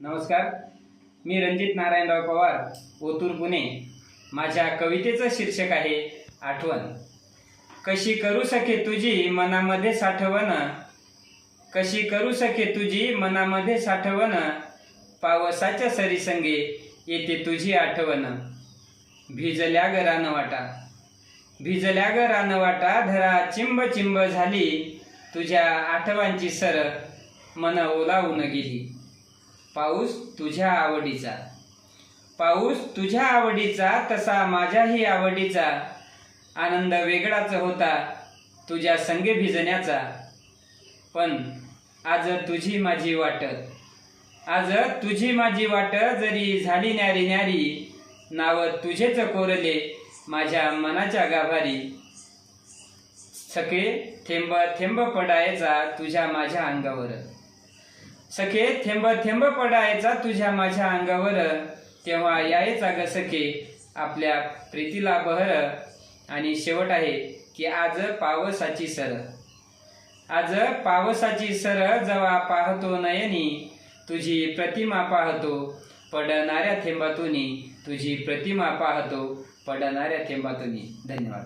नमस्कार. मी रणजित नारायणराव पवार ओतूर पुणे. माझ्या कवितेचं शीर्षक आहे आठवण. कशी करू सके तुझी मनामध्ये साठवण? कशी करू सके तुझी मनामध्ये साठवण? पावसाच्या सरीसंगे येते तुझी आठवण. भिजल्या ग रानवाटा भिजल्या ग रानवाटा धरा चिंब चिंब झाली. तुझ्या आठवांची सर मन ओलावून गेली. पाऊस तुझ्या आवडीचा. पाऊस तुझ्या आवडीचा तसा माझ्याही आवडीचा. आनंद वेगळाच होता तुझ्या संगे भिजण्याचा. पण आज तुझी माझी वाट. आज तुझी माझी वाट जरी झाली न्यारी न्यारी नाव तुझेच कोरले माझ्या मनाच्या गाभारी. सखे थेंब थेंब पडायचा तुझ्या माझ्या अंगावर. सखे थेंब थेंब पडायचा तुझ्या माझ्या अंगावर. तेव्हा यायचा ग सखे आपल्या प्रीतीला बहर. आणि शेवट आहे की आज पावसाची सर. आज पावसाची सर जवा पाहतो नयनी तुझी प्रतिमा पाहतो. पडणाऱ्या थेंबातून तुझी प्रतिमा पाहतो. पडणाऱ्या थेंबातून. धन्यवाद.